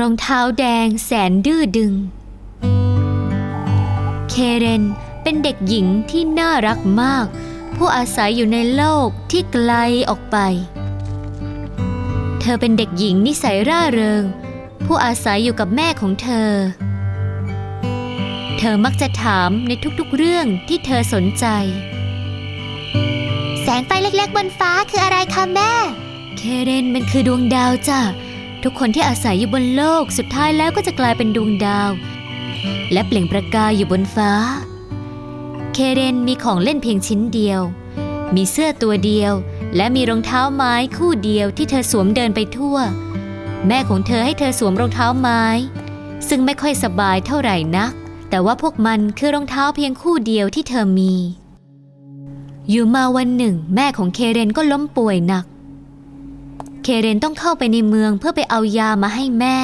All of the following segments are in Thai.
รองเท้าแดงแสนดื้อดึง เคเรนเป็นเด็กหญิงที่น่ารักมาก ผู้อาศัยอยู่ในโลกที่ไกลออกไป เธอเป็นเด็กหญิงนิสัยร่าเริง ผู้อาศัยอยู่กับแม่ของเธอ เธอมักจะถามในทุกๆเรื่องที่เธอสนใจ แสงไฟเล็กๆบนฟ้าคืออะไรคะแม่ เคเรนมันคือดวงดาวจ้ะ ทุกคนที่อาศัยอยู่บนโลกสุดท้ายแล้วก็จะกลายเป็นดวงดาว และเปล่งประกายอยู่บนฟ้า เคเรนมีของเล่นเพียงชิ้นเดียว มีเสื้อตัวเดียว และมีรองเท้าไม้คู่เดียวที่เธอสวมเดินไปทั่ว แม่ของเธอให้เธอสวมรองเท้าไม้ ซึ่งไม่ค่อยสบายเท่าไหร่นัก แต่ว่าพวกมันคือรองเท้าเพียงคู่เดียวที่เธอมี อยู่มาวันหนึ่ง แม่ของเคเรนก็ล้มป่วยหนัก เคเรนต้องเข้าไปในเมืองเพื่อไปเอายามาให้แม่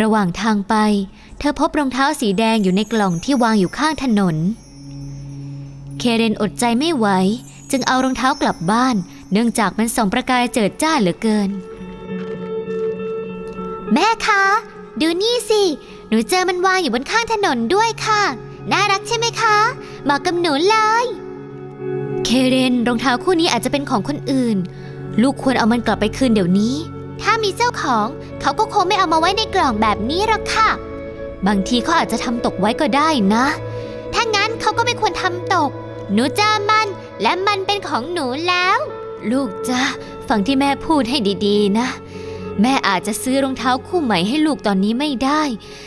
ระหว่างทางไป เธอพบรองเท้าสีแดงอยู่ในกล่องที่วางอยู่ข้างถนน เคเรนอดใจไม่ไหว จึงเอารองเท้ากลับบ้าน เนื่องจากมันส่องประกายเจิดจ้าเหลือเกิน แม่คะ ดูนี่สิ หนูเจอมันวางอยู่บนข้างถนนด้วยค่ะ น่ารักใช่ไหมคะเหมาะกับหนูเลย เคเรนรองเท้าคู่นี้อาจจะเป็นของคนอื่น ลูกควรเอามันกลับไปคืนเดี๋ยวนี้ ถ้ามีเจ้าของเขาก็คงไม่เอามาไว้ในกล่องแบบนี้หรอกค่ะ บางทีเขาอาจจะทำตกไว้ก็ได้นะ ถ้างั้นเขาก็ไม่ควรทำตก หนูเจอมันและมันเป็นของหนูแล้ว ลูกจ้าฟังที่แม่พูดให้ดีๆนะ แม่อาจจะซื้อรองเท้าคู่ใหม่ให้ลูกตอนนี้ไม่ได้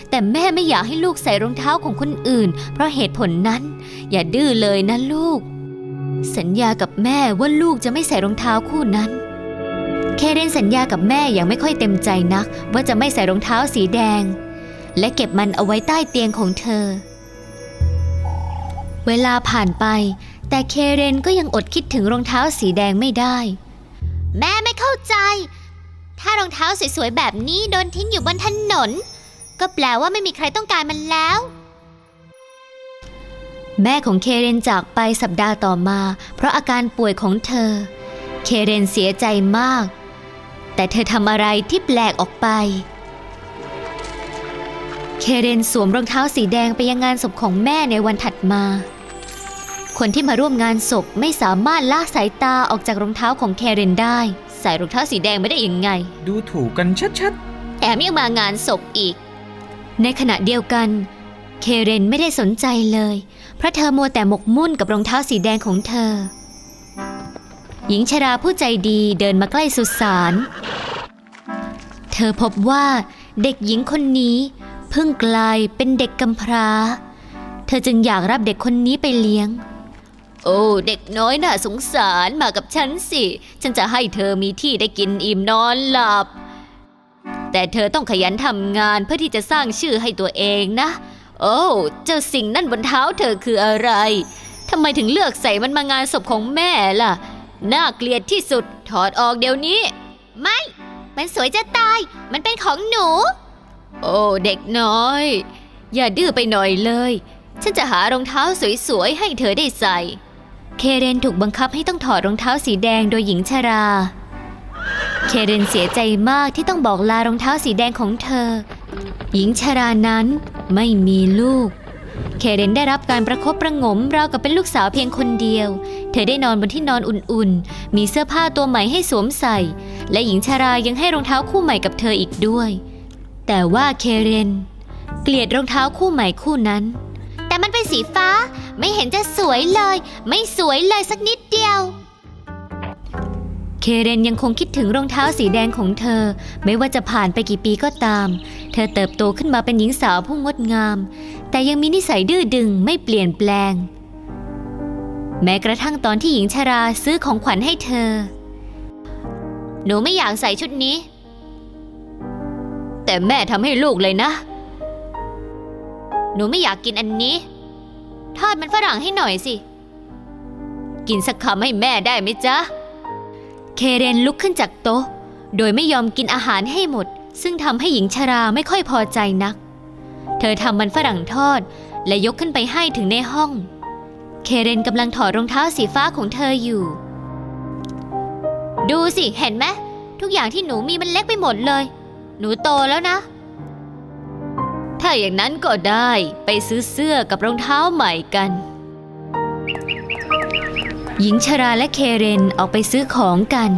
แต่แม่ไม่อยากให้ลูกใส่รองเท้าของคนอื่น เพราะเหตุผลนั้น อย่าดื้อเลยนะลูก สัญญากับแม่ว่าลูกจะไม่ใส่รองเท้าคู่นั้น เคเรนสัญญากับแม่อย่างไม่ค่อยเต็มใจนัก ว่าจะไม่ใส่รองเท้าสีแดง และเก็บมันเอาไว้ใต้เตียงของเธอ เวลาผ่านไป แต่เคเรนก็ยังอดคิดถึงรองเท้าสีแดงไม่ได้ แม่ไม่เข้าใจ ถ้ารองเท้าสวยๆแบบนี้โดนทิ้งอยู่บนถนน ก็แปลว่าไม่มีใครต้องการมันแล้ว แม่ของเคเรนจากไปสัปดาห์ต่อมา เพราะอาการป่วยของเธอ เคเรนเสียใจมาก แต่เธอทำอะไรที่แปลกออกไป เคเรนสวมรองเท้าสีแดงไปยังงานศพของแม่ในวันถัดมา คนที่มาร่วมงานศพไม่สามารถละสายตาออกจากรองเท้าของเคเรนได้ ใส่รองเท้าสีแดงไม่ได้ยังไง ดูถูกกันชัดแถมยังมางานศพอีก ในขณะเดียวกัน เคเรนไม่ได้สนใจเลย เพราะเธอมัวแต่หมกมุ่นกับรองเท้าสีแดงของเธอ หญิงชราผู้ใจดีเดินมาใกล้สุสานเธอพบว่าเด็กหญิงคนนี้เพิ่งกลายเป็นเด็กกำพร้า เธอจึงอยากรับเด็กคนนี้ไปเลี้ยง โอ้ เด็กน้อยน่าสงสารมากับฉันสิ ฉันจะให้เธอมีที่ได้กินอิ่มนอนหลับ แต่เธอต้องขยันทำงานเพื่อที่จะสร้างชื่อให้ตัวเองนะ โอ้เจ้าสิ่งนั่นบนเท้าเธอคืออะไรทำไมถึงเลือกใส่มันมางานศพของแม่ล่ะ น่าเกลียดที่สุด ถอดออกเดี๋ยวนี้ ไม่ มันสวยจะตาย มันเป็นของหนู โอ้เด็กน้อย อย่าดื้อไปหน่อยเลย ฉันจะหารองเท้าสวยๆให้เธอได้ใส่ เคเรนถูกบังคับให้ต้องถอดรองเท้าสีแดงโดยหญิงชรา เคเรนเสียใจมากที่ต้องบอกลารองเท้าสีแดงของเธอ หญิงชรานั้น ไม่มีลูก เคเรนได้รับการประคบประงมราวกับเป็นลูกสาวเพียงคนเดียว เธอได้นอนบนที่นอนอุ่นๆ มีเสื้อผ้าตัวใหม่ให้สวมใส่ และหญิงชรายังให้รองเท้าคู่ใหม่กับเธออีกด้วย แต่ว่าเคเรน เกลียดรองเท้าคู่ใหม่คู่นั้น แต่มันเป็นสีฟ้า ไม่เห็นจะสวยเลย ไม่สวยเลยสักนิดเดียว เคเรนยังคงคิดถึงรองเท้าสีแดงของเธอ ไม่ว่าจะผ่านไปกี่ปีก็ตาม เธอเติบโตขึ้นมาเป็นหญิงสาวผู้งดงาม แต่ยังมีนิสัยดื้อดึงไม่เปลี่ยนแปลง แม้กระทั่งตอนที่หญิงชราซื้อของขวัญให้เธอ หนูไม่อยากใส่ชุดนี้ แต่แม่ทำให้ลูกเลยนะ หนูไม่อยากกินอันนี้ ทอดมันฝรั่งให้หน่อยสิ กินสักคำให้แม่ได้ไหมจ๊ะ เคเรนลุกขึ้นจากโต๊ะ โดยไม่ยอมกินอาหารให้หมด ซึ่งทำให้หญิงชราไม่ค่อยพอใจนัก เธอทำมันฝรั่งทอดและยกขึ้นไปให้ถึงในห้อง เคเรนกำลังถอดรองเท้าสีฟ้าของเธออยู่ ดูสิเห็นไหมทุกอย่างที่หนูมีมันเล็กไปหมดเลย หนูโตแล้วนะ ถ้าอย่างนั้นก็ได้ไปซื้อเสื้อกับรองเท้าใหม่กัน หญิงชราและเคเรนออกไปซื้อของกัน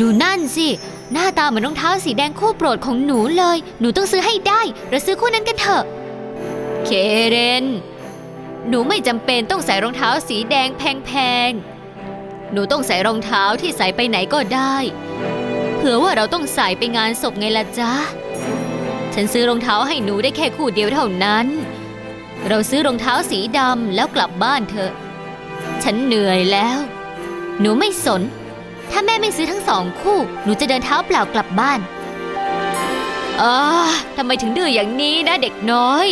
ดูนั่นสิ หน้าตาเหมือนรองเท้าสีแดงคู่โปรดของหนูเลย หนูต้องซื้อให้ได้ เราซื้อคู่นั้นกันเถอะ เคเรน หนูไม่จำเป็นต้องใส่รองเท้าสีแดงแพงๆ หนูต้องใส่รองเท้าที่ใส่ไปไหนก็ได้ เผื่อว่าเราต้องใส่ไปงานศพไงล่ะจ๊ะ ฉันซื้อรองเท้าให้หนูได้แค่คู่เดียวเท่านั้น เราซื้อรองเท้าสีดำแล้วกลับบ้านเถอะ ฉันเหนื่อยแล้ว หนูไม่สน ถ้าแม่ไม่ซื้อทั้งสองคู่ หนูจะเดินเท้าเปล่ากลับบ้านอาทำไมถึงดื้ออย่างนี้นะเด็กน้อย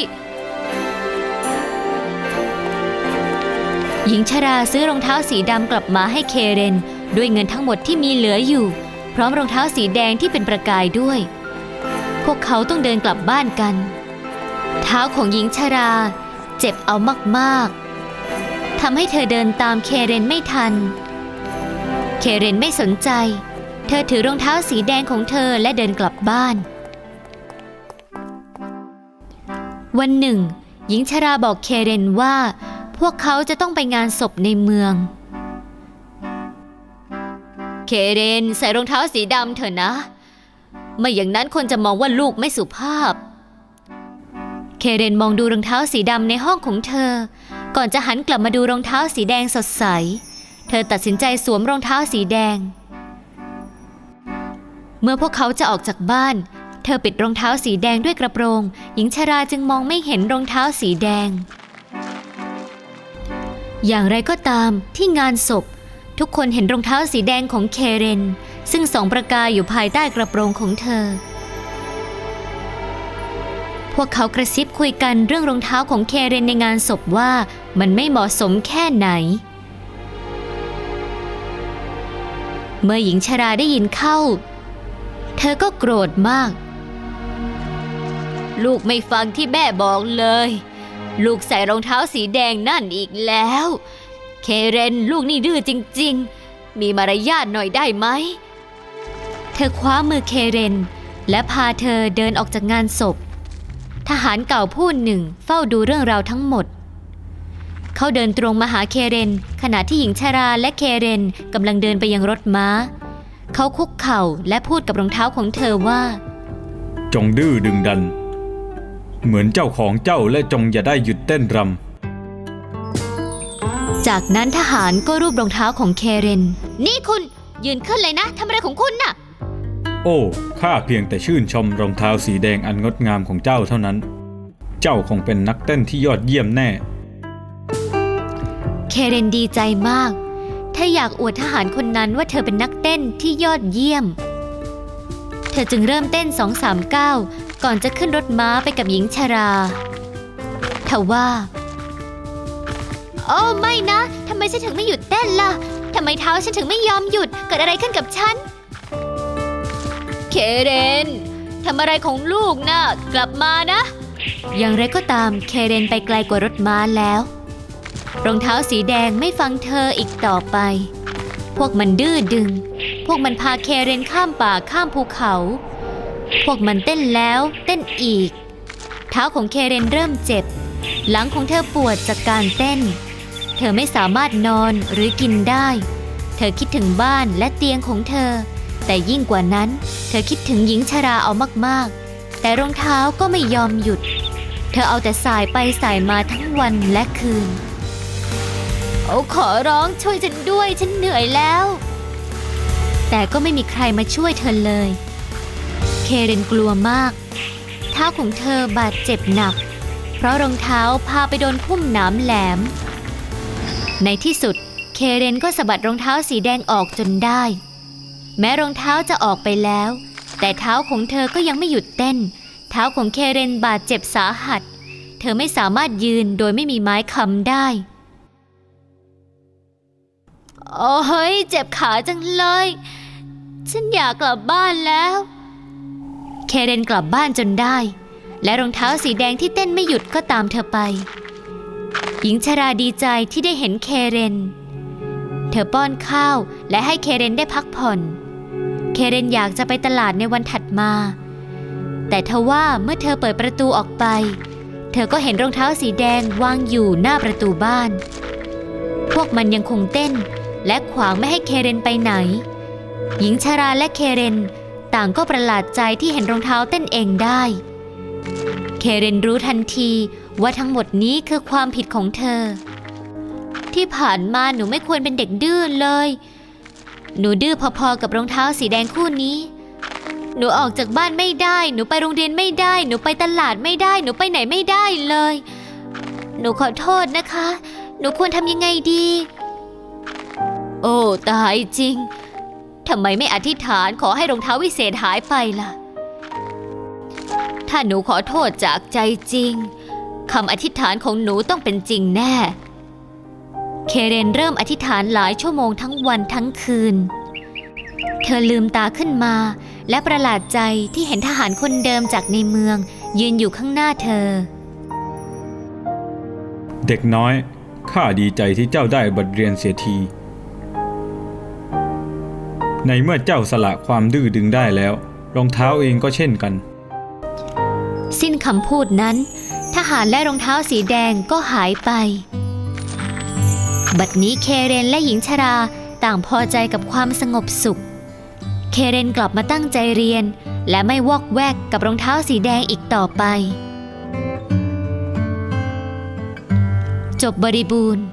หญิงชราซื้อรองเท้าสีดำกลับมาให้เคเรน ด้วยเงินทั้งหมดที่มีเหลืออยู่ พร้อมรองเท้าสีแดงที่เป็นประกายด้วย พวกเขาต้องเดินกลับบ้านกัน เท้าของหญิงชรา เจ็บเอามากๆทำให้เธอเดินตามเคเรนไม่ทัน เคเรนไม่สนใจ เธอถือรองเท้าสีแดงของเธอและเดินกลับบ้าน วันหนึ่ง หญิงชราบอกเคเรนว่า พวกเขาจะต้องไปงานศพในเมือง เคเรนใส่รองเท้าสีดำเถอะนะ ไม่อย่างนั้นคนจะมองว่าลูกไม่สุภาพ เคเรนมองดูรองเท้าสีดำในห้องของเธอ ก่อนจะหันกลับมาดูรองเท้าสีแดงสดใส เธอตัดสินใจสวมรองเท้าสีแดง เมื่อพวกเขาจะออกจากบ้าน เธอปิดรองเท้าสีแดงด้วยกระโปรง หญิงชราจึงมองไม่เห็นรองเท้าสีแดง อย่างไรก็ตามที่งานศพ ทุกคนเห็นรองเท้าสีแดงของเคเรน ซึ่งสองประกายอยู่ภายใต้กระโปรงของเธอ วกเขากระซิบคุยกันเรื่องรองเท้าของเคเรนในงานศพว่ามันไม่เหมาะสมแค่ไหน เมื่อหญิงชราได้ยินเข้า เธอก็โกรธมาก ลูกไม่ฟังที่แม่บอกเลย ลูกใส่รองเท้าสีแดงนั่นอีกแล้ว เคเรนลูกนี่ดื้อจริง ๆ มีมารยาทหน่อยได้ไหม เธอคว้ามือเคเรน และพาเธอเดินออกจากงานศพ ทหารเก่าผู้หนึ่งเฝ้าดูเรื่องราวทั้งหมด เขาเดินตรงมาหาเคเรน ขณะที่หญิงชาราและเคเรนกำลังเดินไปยังรถม้า เขาคุกเข่าและพูดกับรองเท้าของเธอว่า จงดื้อดึงดัน เหมือนเจ้าของเจ้าและจงอย่าได้หยุดเต้นรจากนั้นทหารก็รูปรองเท้าของเคเรน นี่คุณยืนขึ้นเลยนะทำอะไรของคุณน่ะำโอ้ ข้าเพียงแต่ชื่นชมรองเท้าสีแดงอันงดงามของเจ้าเท่านั้น เจ้าคงเป็นนักเต้นที่ยอดเยี่ยมแน่ เคเรนดีใจมากเธออยากอวดทหารคนนั้นว่าเธอเป็นนักเต้นที่ยอดเยี่ยม เธอจึงเริ่มเต้นสองสามก้าวก่อนจะขึ้นรถม้าไปกับหญิงชราทว่า โอ้ไม่นะทำไมฉันถึงไม่หยุดเต้นล่ะทำไมเท้าฉันถึงไม่ยอมหยุดเกิดอะไรขึ้นกับฉัน เคเรนทำอะไรของลูกนะ่ะกลับมานะ อย่างไรก็ตามเคเรนไปไกลกว่ารถม้าแล้ว รองเท้าสีแดงไม่ฟังเธออีกต่อไป พวกมันดื้อดึง พวกมันพาเคเรนข้ามป่าข้ามภูเขา พวกมันเต้นแล้วเต้นอีก เท้าของเคเรนเริ่มเจ็บ หลังของเธอปวดจากการเต้น เธอไม่สามารถนอนหรือกินได้ เธอคิดถึงบ้านและเตียงของเธอ แต่ยิ่งกว่านั้น เธอคิดถึงหญิงชราเอามากๆ แต่รองเท้าก็ไม่ยอมหยุด เธอเอาแต่สายไปสายมาทั้งวันและคืน โอ้ขอร้องช่วยฉันด้วยฉันเหนื่อยแล้ว แต่ก็ไม่มีใครมาช่วยเธอเลย เคเรนกลัวมากเท้าของเธอบาดเจ็บหนัก เพราะรองเท้าพาไปโดนพุ่มหนามแหลม ในที่สุดเคเรนก็สะบัดรองเท้าสีแดงออกจนได้ แม้รองเท้าจะออกไปแล้ว แต่เท้าของเธอก็ยังไม่หยุดเต้น เท้าของเคเรนบาดเจ็บสาหัส เธอไม่สามารถยืนโดยไม่มีไม้ค้ำได้ โอ้ยเจ็บขาจังเลย ฉันอยากกลับบ้านแล้ว เคเรนกลับบ้านจนได้ และรองเท้าสีแดงที่เต้นไม่หยุดก็ตามเธอไป หญิงชราดีใจที่ได้เห็นเคเรนเธอป้อนข้าวและให้เคเรนได้พักผ่อน เคเรนอยากจะไปตลาดในวันถัดมา แต่ทว่าเมื่อเธอเปิดประตูออกไป เธอก็เห็นรองเท้าสีแดงวางอยู่หน้าประตูบ้าน พวกมันยังคงเต้น และขวางไม่ให้เคเรนไปไหน หญิงชาราและเคเรนต่างก็ประหลาดใจที่เห็นรองเท้าเต้นเองได้ เคเรนรู้ทันทีว่าทั้งหมดนี้คือความผิดของเธอ ที่ผ่านมาหนูไม่ควรเป็นเด็กดื้อเลย หนูดื้อพอๆกับรองเท้าสีแดงคู่นี้ หนูออกจากบ้านไม่ได้ หนูไปโรงเรียนไม่ได้ หนูไปตลาดไม่ได้ หนูไปไหนไม่ได้เลย หนูขอโทษนะคะ หนูควรทำยังไงดี โอ้ตายจริงทำไมไม่อธิษฐานขอให้รองเท้าวิเศษหายไปล่ะ ถ้าหนูขอโทษจากใจจริงคำอธิษฐานของหนูต้องเป็นจริงแน่ เคเรนเริ่มอธิษฐานหลายชั่วโมงทั้งวันทั้งคืน เธอลืมตาขึ้นมา และประหลาดใจที่เห็นทหารคนเดิมจากในเมือง ยืนอยู่ข้างหน้าเธอ เด็กน้อย ข้าดีใจที่เจ้าได้บทเรียนเสียที ในเมื่อเจ้าสละความดื้อดึงได้แล้ว รองเท้าเองก็เช่นกัน สิ้นคำพูดนั้น ทหารและรองเท้าสีแดงก็หายไป บัดนี้เคเรนและหญิงชราต่างพอใจกับความสงบสุข เคเรนกลับมาตั้งใจเรียน และไม่วอกแวกกับรองเท้าสีแดงอีกต่อไป จบบริบูรณ์